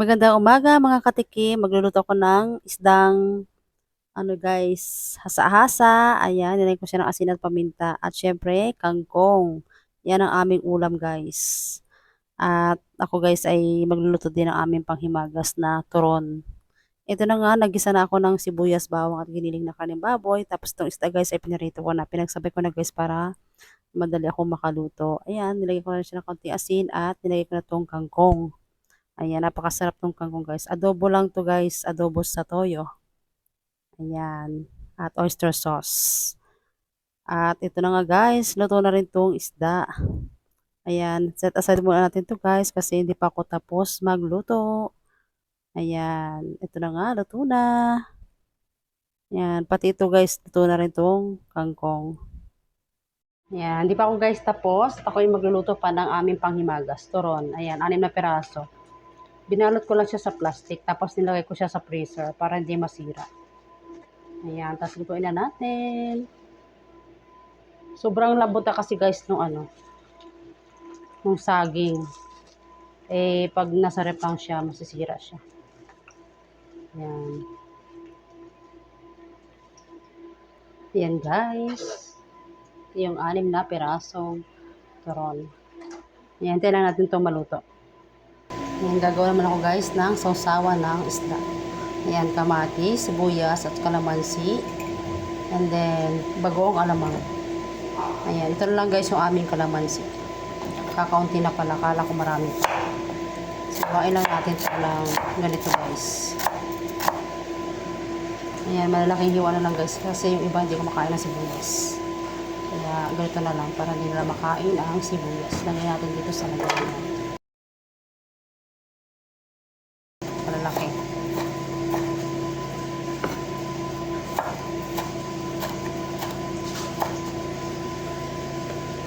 Magandang umaga mga katikim. Magluluto ako ng isdang ano guys, hasa-hasa. Ayan, nilagay ko siya ng asin at paminta. At syempre, kangkong. Yan ang aming ulam guys. At ako guys ay magluluto din ng aming panghimagas na turon. Ito na nga, nagisa na ako ng sibuyas, bawang at giniling na kanin baboy. Tapos itong isda guys ay pinarito ko na. Pinagsabay ko na guys para madali ako makaluto. Ayan, nilagay ko na siya ng konting asin at nilagay ko na itong kangkong. Ayan, napakasarap tong kangkong guys. Adobo lang to guys, adobo sa toyo. Ayan, at oyster sauce. At ito na nga guys, luto na rin tong isda. Ayan, set aside muna natin to guys kasi hindi pa ako tapos magluto. Ayan, ito na nga, luto na. Ayan, pati ito guys, luto na rin tong kangkong. Ayan, hindi pa ako guys tapos. Ako yung magluluto pa ng aming panghimagas, turon. Ayan, anim na peraso. Binalot ko lang siya sa plastic, tapos nilagay ko siya sa freezer para hindi masira. Ayan, tapos lutuin na natin. Sobrang lambot na kasi guys nung ano, nung saging. Eh, pag nasa rep siya, masisira siya. Ayan. Ayan guys. Yung anim na pirasong turon. Ayan, hintayin lang natin itong maluto. Ayan, gagawa naman ako guys ng sausawa ng isda. Ayan, kamati, sibuyas at kalamansi. And then, bagoong alamang. Ayan, ito lang guys yung aming kalamansi. Kakaunti na pala, kala ko marami. So, lang natin ito lang ganito guys. Ayan, malalaking hiwa na lang guys kasi yung iba hindi ko makain ng sibuyas. Kaya ganito na lang para nila makain ang sibuyas. Lagyan natin dito sa lagayan. Malalaki.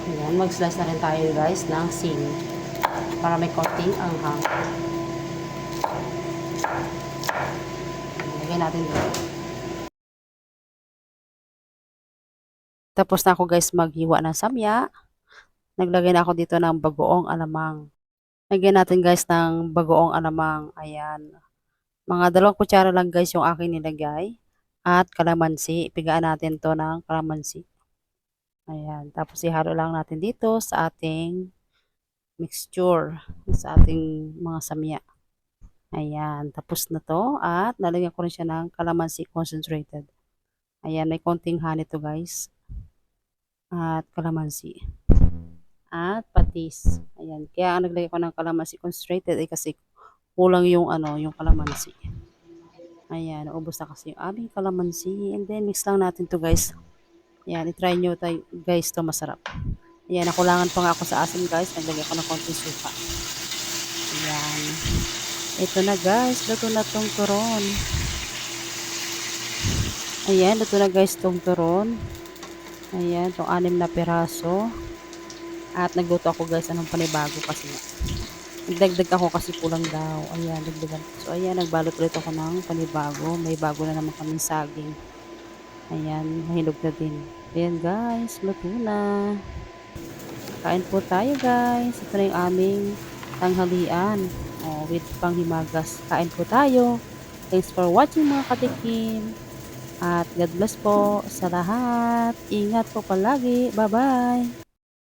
Ayan, mag-slice na rin tayo guys ng sili para may konting anghang. Lagyan natin dito. Tapos na ako guys maghiwa ng samya. Naglagay na ako dito ng bagoong alamang. Lagyan natin guys ng bagoong alamang. Ayan. Mga dalawang kutsara lang guys yung aking nilagay. At kalamansi. Pigaan natin to ng kalamansi. Ayan. Tapos ihalo lang natin dito sa ating mixture. Sa ating mga samya. Ayan. Tapos na to. At lalagyan ko rin siya ng kalamansi concentrated. Ayan. May konting honey to guys. At kalamansi at patis. Ayan. Kaya ang naglagay ko ng kalamansi concentrated ay kasi kulang yung ano, yung kalamansi. Ayan, ubos na kasi yung aming kalamansi. And then mix lang natin to guys. Ayan, i-try nyo tayo guys to masarap. Ayan, nakulangan pa nga ako sa asin guys. Naglagay ko ng konting suka. Ayan. Ito na guys, luto na tong turon. Ayan, luto na guys tong turon. Ayan, itong anim na piraso. At nagluto ako guys, anong panibago kasi nga. Nagdagdag ako kasi kulang daw. Ayan, dagdagan. So ayan, nagbalot ulit ako ng panibago. May bago na naman kaming saging. Ayan, mahinog na din. Ayan guys, luto na. Kain po tayo guys. Ito na yung aming tanghalian. Oh, with panghimagas. Kain po tayo. Thanks for watching mga katikim. At God bless po sa lahat. Ingat po palagi. Bye-bye.